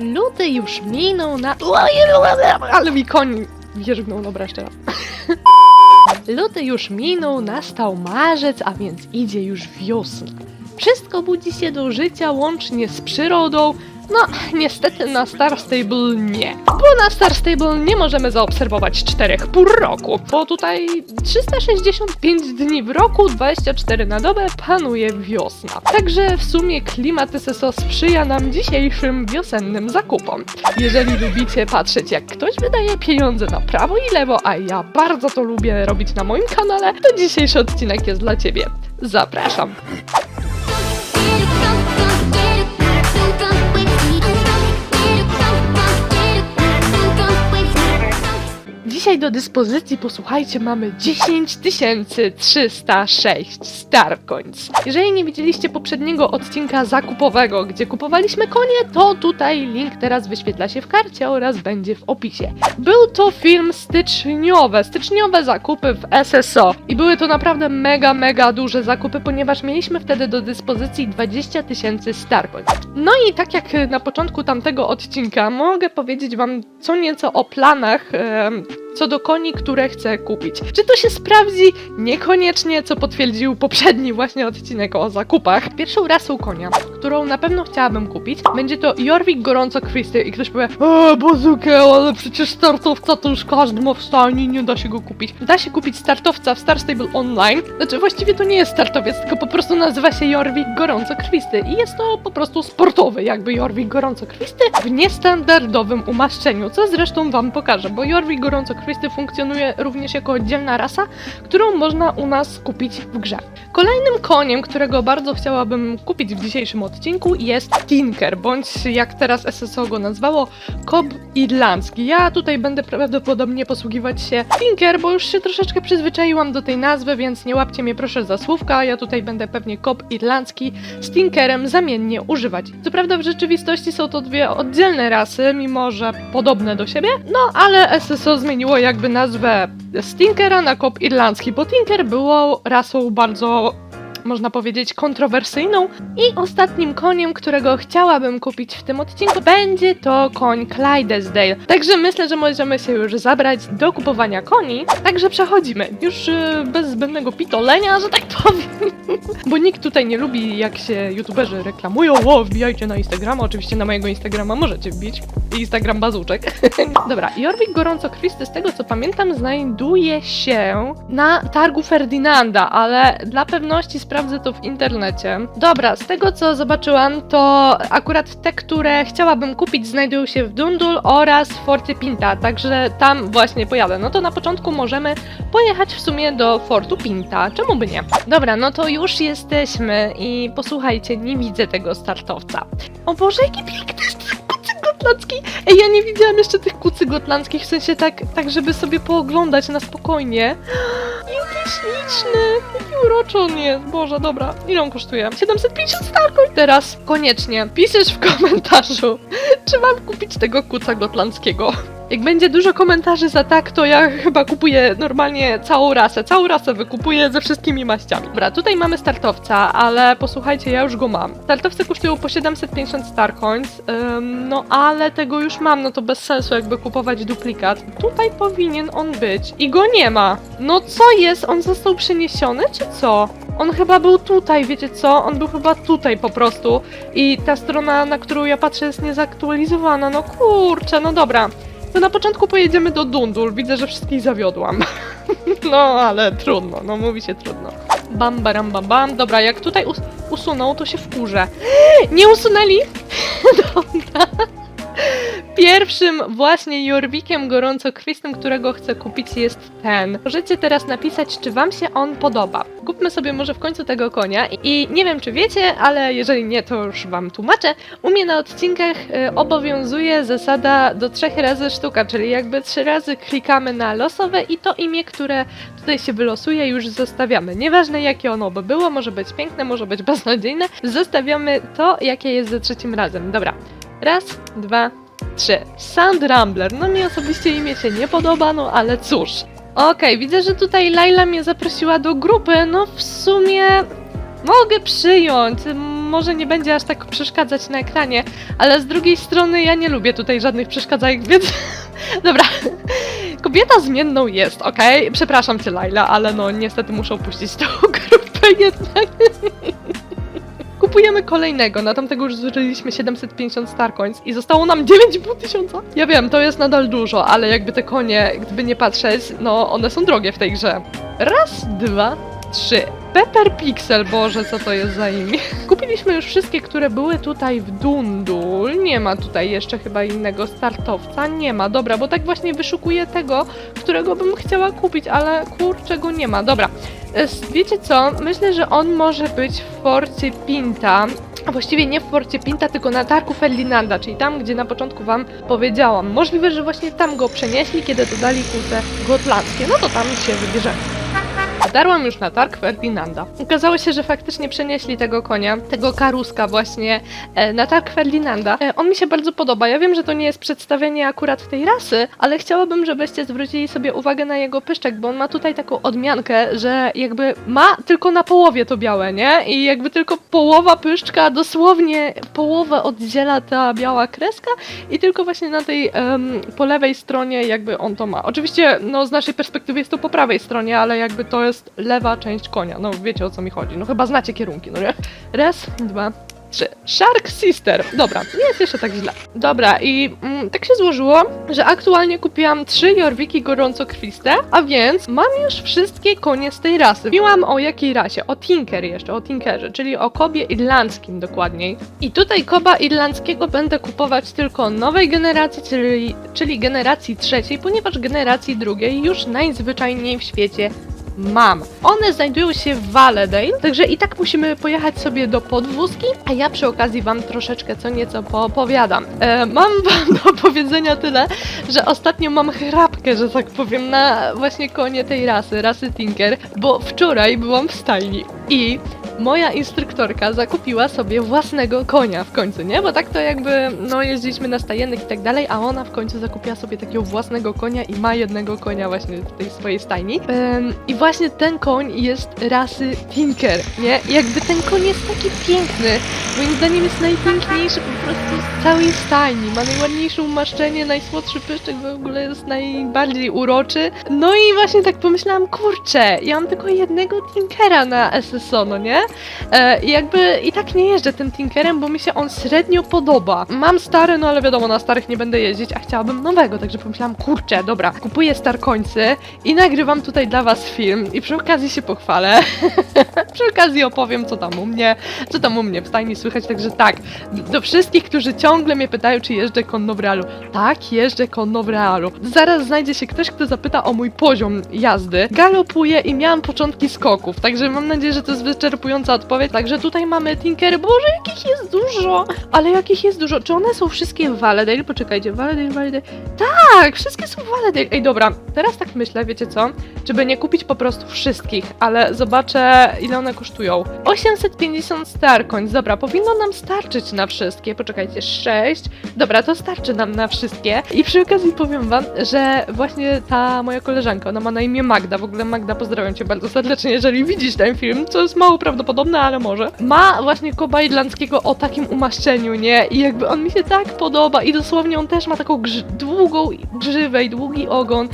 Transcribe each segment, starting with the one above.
Luty już minął na... Ale mi koń wierzgnął, dobra, jeszcze raz. Luty już minął, nastał marzec, a więc idzie już wiosna. Wszystko budzi się do życia łącznie z przyrodą. No, niestety na Star Stable nie. Bo na Star Stable nie możemy zaobserwować czterech pór roku, bo tutaj 365 dni w roku, 24 na dobę panuje wiosna. Także w sumie klimat SSO sprzyja nam dzisiejszym wiosennym zakupom. Jeżeli lubicie patrzeć jak ktoś wydaje pieniądze na prawo i lewo, a ja bardzo to lubię robić na moim kanale, to dzisiejszy odcinek jest dla ciebie. Zapraszam. Dzisiaj do dyspozycji, posłuchajcie, mamy 10 306 Starcoins. Jeżeli nie widzieliście poprzedniego odcinka zakupowego, gdzie kupowaliśmy konie, to tutaj link teraz wyświetla się w karcie oraz będzie w opisie. Był to film styczniowe, styczniowe zakupy w SSO i były to naprawdę mega, mega duże zakupy, ponieważ mieliśmy wtedy do dyspozycji 20 tysięcy Starcoins. No i tak jak na początku tamtego odcinka, mogę powiedzieć wam co nieco o planach co do koni, które chcę kupić. Czy to się sprawdzi? Niekoniecznie, co potwierdził poprzedni właśnie odcinek o zakupach. Pierwszą rasą konia, którą na pewno chciałabym kupić, będzie to Jorvik Gorąco Krwisty i ktoś powie Eee, bazukę, ale przecież startowca to już każdy ma w stanie, nie da się go kupić. Da się kupić startowca w Star Stable Online, znaczy właściwie to nie jest startowiec, tylko po prostu nazywa się Jorvik Gorąco Krwisty i jest to po prostu sportowy jakby Jorvik Gorąco Krwisty w niestandardowym umaszczeniu, co zresztą wam pokażę, bo Jorvik Gorąco Krwisty funkcjonuje również jako oddzielna rasa, którą można u nas kupić w grze. Kolejnym koniem, którego bardzo chciałabym kupić w dzisiejszym odcinku jest Tinker, bądź jak teraz SSO go nazwało, Kob Irlandzki. Ja tutaj będę prawdopodobnie posługiwać się Tinker, bo już się troszeczkę przyzwyczaiłam do tej nazwy, więc nie łapcie mnie proszę za słówka, ja tutaj będę pewnie Kob Irlandzki z Tinkerem zamiennie używać. Co prawda w rzeczywistości są to dwie oddzielne rasy, mimo że podobne do siebie, no ale SSO zmieniło jakby nazwę z Tinkera na Kob Irlandzki, bo Tinker było rasą bardzo można powiedzieć, kontrowersyjną. I ostatnim koniem, którego chciałabym kupić w tym odcinku, będzie to koń Clydesdale. Także myślę, że możemy się już zabrać do kupowania koni. Także przechodzimy. Już yy, bez zbędnego pitolenia, że tak powiem. Bo nikt tutaj nie lubi, jak się youtuberzy reklamują. O, wbijajcie na Instagrama. Oczywiście na mojego Instagrama możecie wbić. Instagram bazuczek. Dobra, Jorvik Gorąco Krwisty, z tego co pamiętam, znajduje się na targu Ferdynanda, ale dla pewności sprawdzę to w internecie. Dobra, z tego co zobaczyłam, to akurat te, które chciałabym kupić, znajdują się w Dundul oraz Forty Pinta, także tam właśnie pojadę. No to na początku możemy pojechać w sumie do Fortu Pinta. Czemu by nie? Dobra, no to już jesteśmy i posłuchajcie, nie widzę tego startowca. O Boże, jaki piękny kucy gotlandzki! Ej, ja nie widziałam jeszcze tych kucy gotlandzkich, w sensie tak, tak żeby sobie pooglądać na spokojnie. Jaki śliczny, jaki uroczy on jest. Boże, dobra, ile on kosztuje? 750 starków. Teraz koniecznie piszesz w komentarzu, czy mam kupić tego kuca gotlandzkiego. Jak będzie dużo komentarzy za tak, to ja chyba kupuję normalnie całą rasę. Całą rasę wykupuję ze wszystkimi maściami. Dobra, tutaj mamy startowca, ale posłuchajcie, ja już go mam. Startowce kosztują po 750 starcoins, no ale tego już mam, no to bez sensu jakby kupować duplikat. Tutaj powinien on być i go nie ma. No co jest? On został przeniesiony, czy co? On chyba był tutaj, wiecie co? On był chyba tutaj po prostu. I ta strona, na którą ja patrzę, jest niezaktualizowana. No kurczę, no dobra. To na początku pojedziemy do Dundul. Widzę, że wszystkich zawiodłam. no, ale trudno, no mówi się trudno. Bam, baram, bam, bam. Dobra, jak tutaj us usuną, to się wkurzę. Nie usunęli? Dobra. Pierwszym właśnie Jorwikiem gorącokrwistym, którego chcę kupić jest ten. Możecie teraz napisać, czy wam się on podoba. Kupmy sobie może w końcu tego konia i nie wiem, czy wiecie, ale jeżeli nie, to już wam tłumaczę. U mnie na odcinkach y, obowiązuje zasada do trzech razy sztuka, czyli jakby trzy razy klikamy na losowe i to imię, które tutaj się wylosuje, już zostawiamy. Nieważne jakie ono by było, może być piękne, może być beznadziejne, zostawiamy to, jakie jest za trzecim razem. Dobra. Raz, dwa, trzy. Sand Rambler. No mi osobiście imię się nie podoba, no ale cóż. Okej, widzę, że tutaj Laila mnie zaprosiła do grupy. No w sumie mogę przyjąć. może nie będzie aż tak przeszkadzać na ekranie, ale z drugiej strony ja nie lubię tutaj żadnych przeszkadzajek, więc dobra. Kobieta zmienną jest, okej? Przepraszam cię, Laila, ale no niestety muszę opuścić tą grupę jednak. Kupujemy kolejnego, na tamtego już zużyliśmy 750 Star Coins i zostało nam 9,5 tysiąca. Ja wiem, to jest nadal dużo, ale jakby te konie, gdyby nie patrzeć, no one są drogie w tej grze. Raz, dwa, trzy. Pepper Pixel, boże, co to jest za imię. Kupiliśmy już wszystkie, które były tutaj w Dundul. Nie ma tutaj jeszcze chyba innego startowca. Nie ma, dobra, bo tak właśnie wyszukuję tego, którego bym chciała kupić, ale kurczę go nie ma. Dobra, wiecie co? Myślę, że on może być w Forcie Pinta. A właściwie nie w Forcie Pinta, tylko na targu Ferdinanda, czyli tam, gdzie na początku wam powiedziałam. Możliwe, że właśnie tam go przenieśli, kiedy dodali kuse gotlandzkie. No to tam się wybierzemy. Dotarłam już na targ Ferdinanda. Okazało się, że faktycznie przenieśli tego konia, tego karuska właśnie e, na targ Ferdinanda. E, on mi się bardzo podoba. Ja wiem, że to nie jest przedstawienie akurat tej rasy, ale chciałabym, żebyście zwrócili sobie uwagę na jego pyszczek, bo on ma tutaj taką odmiankę, że jakby ma tylko na połowie to białe, nie? I jakby tylko połowa pyszczka, dosłownie połowę oddziela ta biała kreska i tylko właśnie na tej em, po lewej stronie jakby on to ma. Oczywiście, no z naszej perspektywy jest to po prawej stronie, ale jakby to jest lewa część konia. No wiecie o co mi chodzi. No chyba znacie kierunki, no nie? Raz, dwa, trzy. Shark Sister. Dobra, nie jest jeszcze tak źle. Dobra, i mm, tak się złożyło, że aktualnie kupiłam trzy Jorwiki gorącokrwiste, a więc mam już wszystkie konie z tej rasy. Mówiłam o jakiej rasie? O Tinker jeszcze, o Tinkerze, czyli o kobie irlandzkim dokładniej. I tutaj koba irlandzkiego będę kupować tylko nowej generacji, czyli, czyli generacji trzeciej, ponieważ generacji drugiej już najzwyczajniej w świecie mam. One znajdują się w Valedale, także i tak musimy pojechać sobie do podwózki, a ja przy okazji wam troszeczkę co nieco poopowiadam. E, mam wam do powiedzenia tyle, że ostatnio mam chrapkę, że tak powiem, na właśnie konie tej rasy, rasy Tinker, bo wczoraj byłam w stajni i moja instruktorka zakupiła sobie własnego konia w końcu, nie? Bo tak to jakby, no jeździliśmy na stajennych i tak dalej, a ona w końcu zakupiła sobie takiego własnego konia i ma jednego konia właśnie w tej swojej stajni. Ym, I właśnie ten koń jest rasy Tinker, nie? I jakby ten koń jest taki piękny, moim zdaniem jest najpiękniejszy po prostu z całej stajni, ma najładniejsze umaszczenie, najsłodszy pyszczek, w ogóle jest najbardziej uroczy. No i właśnie tak pomyślałam, kurczę, ja mam tylko jednego Tinkera na SSO, no nie? E, i jakby i tak nie jeżdżę tym Tinkerem, bo mi się on średnio podoba. Mam stary, no ale wiadomo, na starych nie będę jeździć, a chciałabym nowego, także pomyślałam, kurczę, dobra, kupuję star końcy i nagrywam tutaj dla was film i przy okazji się pochwalę. przy okazji opowiem, co tam u mnie, co tam u mnie w stajni słychać, także tak, do wszystkich, którzy ciągle mnie pytają, czy jeżdżę konno w realu. Tak, jeżdżę konno w realu. Zaraz znajdzie się ktoś, kto zapyta o mój poziom jazdy. Galopuję i miałam początki skoków, także mam nadzieję, że to jest wyczerpująca odpowiedź. Także tutaj mamy Tinkery. Boże, jakich jest dużo! Ale jakich jest dużo? Czy one są wszystkie Valedale? Poczekajcie, Valedale, Valedale. Tak, wszystkie są Valedale. Ej, dobra, teraz tak myślę, wiecie co? Czy by nie kupić po prostu wszystkich, ale zobaczę, ile one kosztują. 850 star. Dobra, powinno nam starczyć na wszystkie. Poczekajcie, 6. Dobra, to starczy nam na wszystkie. I przy okazji powiem wam, że właśnie ta moja koleżanka, ona ma na imię Magda. W ogóle Magda, pozdrawiam cię bardzo serdecznie, jeżeli widzisz ten film, co jest mało prawdopodobne, ale może. Ma właśnie koba irlandzkiego o takim umaszczeniu, nie? I jakby on mi się tak podoba i dosłownie on też ma taką długą grzywę i długi ogon.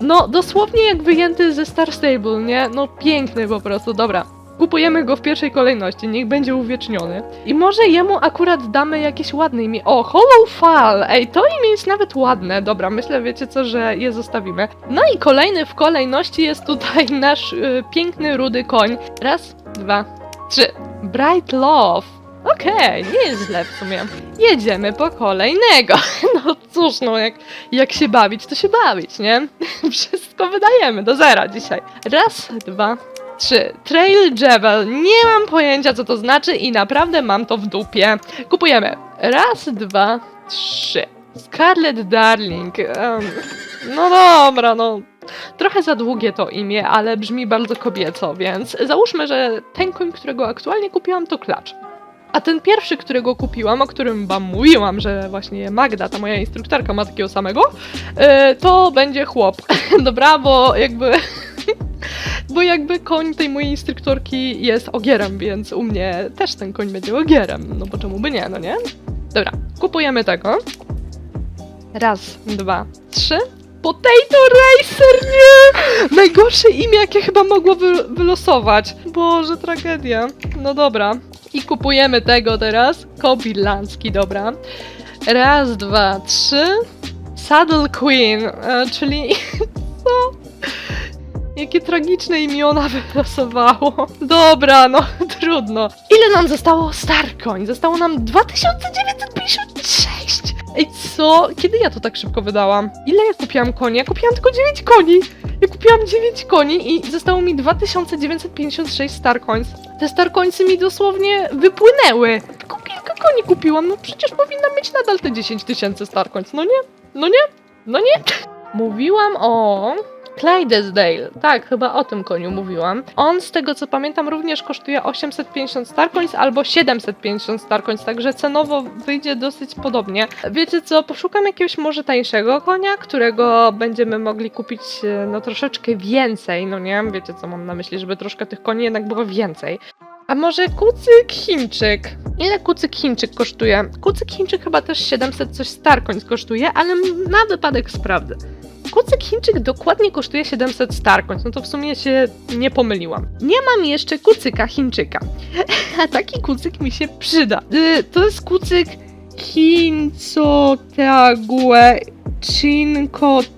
No, dosłownie jak wyjęty ze Star Stable, nie? No, piękny po prostu, dobra. Kupujemy go w pierwszej kolejności, niech będzie uwieczniony. I może jemu akurat damy jakieś ładne imię. O, Hollow Fall! Ej, to imię jest nawet ładne. Dobra, myślę, wiecie co, że je zostawimy. No i kolejny w kolejności jest tutaj nasz y, piękny, rudy koń. Raz, dwa, trzy. Bright Love. Okej, nie jest źle w sumie. Jedziemy po kolejnego. No cóż, no jak, jak się bawić, to się bawić, nie? Wszystko wydajemy do zera dzisiaj. Raz, dwa, trzy. Trail Jewel. Nie mam pojęcia, co to znaczy i naprawdę mam to w dupie. Kupujemy. Raz, dwa, trzy. Scarlet Darling. Em, no dobra, no. Trochę za długie to imię, ale brzmi bardzo kobieco, więc załóżmy, że ten koń, którego aktualnie kupiłam, to klacz. A ten pierwszy, którego kupiłam, o którym wam mówiłam, że właśnie Magda, ta moja instruktorka, ma takiego samego, e, to będzie chłop. Dobra, bo jakby. Bo jakby koń tej mojej instruktorki jest ogierem, więc u mnie też ten koń będzie ogierem, no bo czemu by nie, no nie? Dobra, kupujemy tego. Raz, dwa, trzy. Potato Racer, nie! Najgorsze imię, jakie chyba mogło wy wylosować. Boże, tragedia. No dobra. I kupujemy tego teraz. Kobi Lancki, dobra. Raz, dwa, trzy. Saddle Queen, e, czyli co? Jakie tragiczne imiona wylosowało. Dobra, no trudno. Ile nam zostało Starcoin? Zostało nam 2956! Ej, co? Kiedy ja to tak szybko wydałam? Ile ja kupiłam koni? Ja kupiłam tylko 9 koni! Ja kupiłam 9 koni i zostało mi 2956 Starcoins. Te Starcoinsy mi dosłownie wypłynęły. Tylko kilka koni kupiłam, no przecież powinnam mieć nadal te 10 tysięcy Starcoins, no nie? No nie? No nie? Mówiłam o Clydesdale. Tak, chyba o tym koniu mówiłam. On, z tego co pamiętam, również kosztuje 850 Starcoins albo 750 Starcoins, także cenowo wyjdzie dosyć podobnie. Wiecie co, poszukam jakiegoś może tańszego konia, którego będziemy mogli kupić e, no troszeczkę więcej, no nie? Wiecie co mam na myśli, żeby troszkę tych koni jednak było więcej. A może kucyk Chińczyk? Ile kucyk Chińczyk kosztuje? Kucyk Chińczyk chyba też 700 coś Starcoins kosztuje, ale na wypadek sprawdzę. Kucyk Chińczyk dokładnie kosztuje 700 Starcoins, no to w sumie się nie pomyliłam. Nie mam jeszcze kucyka Chińczyka, a taki kucyk mi się przyda. Y, to jest kucyk Hincotague Chinkotiju?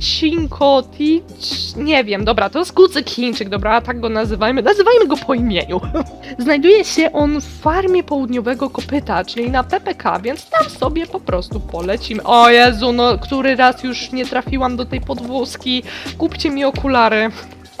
Chinkotij? Nie wiem, dobra, to jest kucyk Chińczyk, dobra, tak go nazywajmy. Nazywajmy go po imieniu. Znajduje się on w farmie południowego kopyta, czyli na PPK, więc tam sobie po prostu polecimy. O Jezu, no który raz już nie trafiłam do tej podwózki. Kupcie mi okulary.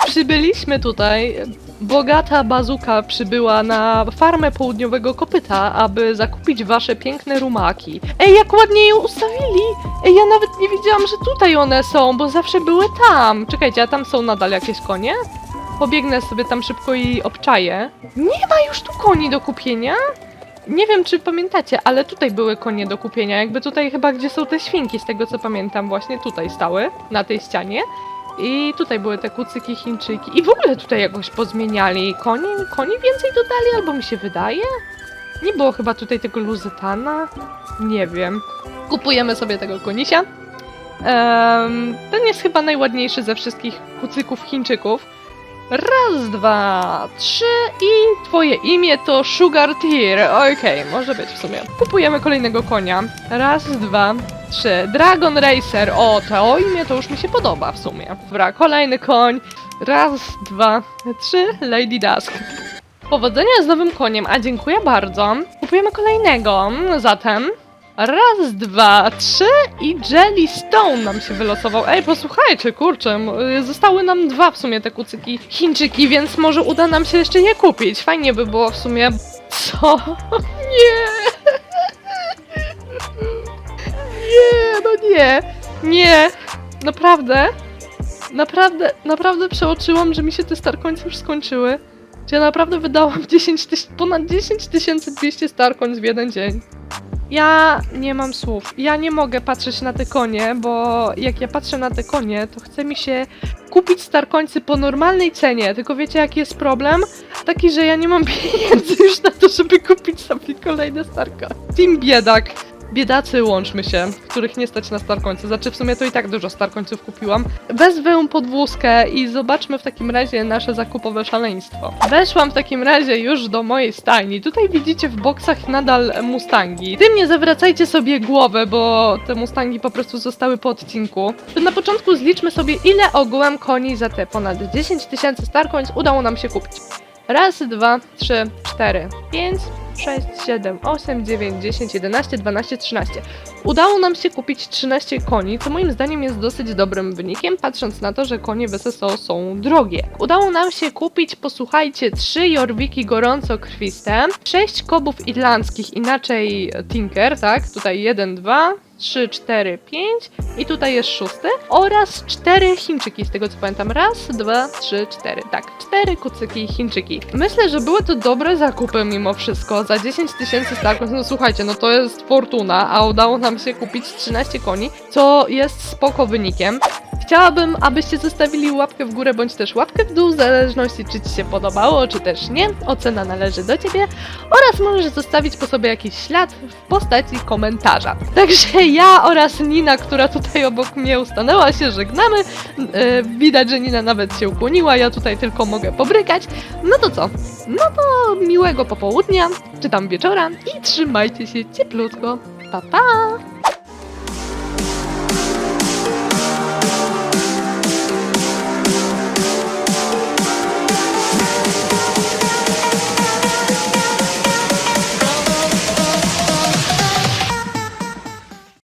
Przybyliśmy tutaj. Bogata bazuka przybyła na farmę południowego kopyta, aby zakupić wasze piękne rumaki. Ej, jak ładnie ją ustawili! Ej, ja nawet nie wiedziałam, że tutaj one są, bo zawsze były tam. Czekajcie, a tam są nadal jakieś konie? Pobiegnę sobie tam szybko i obczaję. Nie ma już tu koni do kupienia? Nie wiem, czy pamiętacie, ale tutaj były konie do kupienia. Jakby tutaj chyba, gdzie są te świnki, z tego co pamiętam, właśnie tutaj stały, na tej ścianie. I tutaj były te kucyki Chińczyki. I w ogóle tutaj jakoś pozmieniali. Koni, koni więcej dodali, albo mi się wydaje? Nie było chyba tutaj tego luzytana? Nie wiem. Kupujemy sobie tego konisia. Em, ten jest chyba najładniejszy ze wszystkich kucyków Chińczyków. Raz, dwa, trzy i twoje imię to Sugar Tear. Okej, może być w sumie. Kupujemy kolejnego konia. Raz, dwa, trzy. Dragon Racer. O, to imię to już mi się podoba w sumie. Dobra, kolejny koń. Raz, dwa, trzy. Lady Dusk. Powodzenia z nowym koniem, a dziękuję bardzo. Kupujemy kolejnego. Zatem Raz, dwa, trzy i Jellystone nam się wylosował. Ej, posłuchajcie, kurczę, y, zostały nam dwa w sumie te kucyki Chińczyki, więc może uda nam się jeszcze je kupić. Fajnie by było w sumie... Co? Nie! Nie, nie! Naprawdę? Naprawdę, naprawdę przeoczyłam, że mi się te Starcoins już skończyły. Czy ja naprawdę wydałam 10 tyś- ponad 10 200 Starcoins w jeden dzień. Ja nie mam słów. Ja nie mogę patrzeć na te konie, bo jak ja patrzę na te konie, to chce mi się kupić starkońcy po normalnej cenie. Tylko wiecie jaki jest problem? Taki, że ja nie mam pieniędzy już na to, żeby kupić sobie kolejne starka. Team biedak. Biedacy łączmy się, których nie stać na starkońce. Znaczy w sumie to i tak dużo starkońców kupiłam. Wezwę podwózkę i zobaczmy w takim razie nasze zakupowe szaleństwo. Weszłam w takim razie już do mojej stajni. Tutaj widzicie w boksach nadal mustangi. Tym nie zawracajcie sobie głowy, bo te mustangi po prostu zostały po odcinku. To na początku zliczmy sobie ile ogółem koni za te ponad 10 tysięcy starcoins udało nam się kupić. Raz, dwa, trzy, cztery, pięć, sześć, siedem, osiem, dziewięć, dziesięć, jedenaście, dwanaście, trzynaście. Udało nam się kupić 13 koni, co moim zdaniem jest dosyć dobrym wynikiem, patrząc na to, że konie w SSO są drogie. Udało nam się kupić, posłuchajcie, 3 Jorwiki gorąco krwiste, 6 kobów irlandzkich, inaczej Tinker, tak? Tutaj 1, 2, 3, 4, 5 i tutaj jest szósty oraz cztery Chińczyki, z tego co pamiętam. Raz, dwa, trzy, cztery. Tak, cztery kucyki Chińczyki. Myślę, że były to dobre zakupy mimo wszystko. Za 10 tysięcy starków, no słuchajcie, no to jest fortuna, a udało nam się kupić 13 koni, co jest spoko wynikiem. Chciałabym, abyście zostawili łapkę w górę bądź też łapkę w dół, w zależności czy Ci się podobało, czy też nie. Ocena należy do Ciebie oraz możesz zostawić po sobie jakiś ślad w postaci komentarza. Także ja oraz Nina, która tutaj obok mnie ustanęła się, żegnamy. E, widać, że Nina nawet się ukłoniła, ja tutaj tylko mogę pobrykać. No to co? No to miłego popołudnia, czy tam wieczora i trzymajcie się cieplutko. Pa, pa!